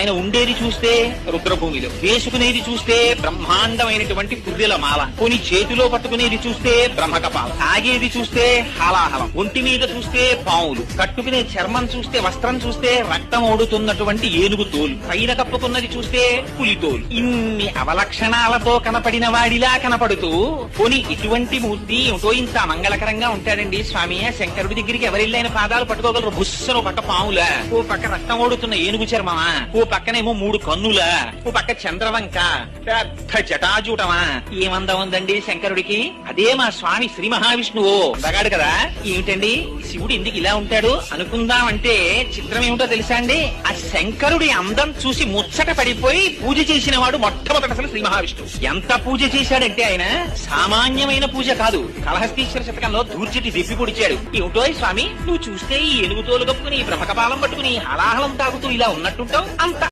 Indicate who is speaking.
Speaker 1: ఆయన ఉండేది చూస్తే రుద్రభూమిలో. వేసుకునేది చూస్తే బ్రహ్మాండమైనటువంటి పుర్రెల మాల. కొని చేతిలో పట్టుకునేది చూస్తే బ్రహ్మకపాల. తాగేది చూస్తే హాలాహలం. ఒంటి మీద చూస్తే పావులు కట్టుకునే చర్మం చూస్తే వస్త్రం చూస్తే రక్తం ఓడుతున్నటువంటి ఏనుగు తోలు. పైన కప్పుకున్నది చూస్తే పులి తోలు. ఇన్ని అవలక్షణాలతో కనపడిన వాడిలా కనపడుతూ కొని ఇటువంటి మూర్తి ఏమిటో ఇంత మంగళకరంగా ఉంటాడండి స్వామి. శంకరుడి దగ్గరికి ఎవరిల్లైన పాదాలు పట్టుకోగలరు? బుస్సను పక్క పాములా. ఓ పక్క రక్తం ఓడుతున్న ఏనుగు చర్మమా? ఓ పక్కనేమో మూడు కన్నులా. ఓ పక్క చంద్రవంక. పెద్ద జటాజూటమా. ఏమందం ఉందండి శంకరుడికి? అదే మా స్వామి శ్రీ మహావిష్ణువు. అందగాడు కదా? ఏమిటండి? శివుడు ఎందుకు ఇలా ఉంటాడు? అనుకుందామంటే చిత్రం ఏమిటో తెలుసా అండి? శంకరుడి అందం చూసి ముచ్చట పడిపోయి పూజ చేసిన వాడు మొట్టమొదట అసలు శ్రీ మహావిష్ణువు. ఎంత పూజ చేశాడంటే ఆయన సామాన్యమైన పూజ కాదు కలహస్తీశ్వర శతకంలో దూర్చిటి దిప్పి పొడిచాడు. ఏమిటో స్వామి నువ్వు చూస్తే ఈ ఏనుగు తోలు కప్పుకుని ఈ బ్రహ్మకపాలం పట్టుకుని హలాహలం తాగుతూ ఇలా ఉన్నట్టుంటావు? అంత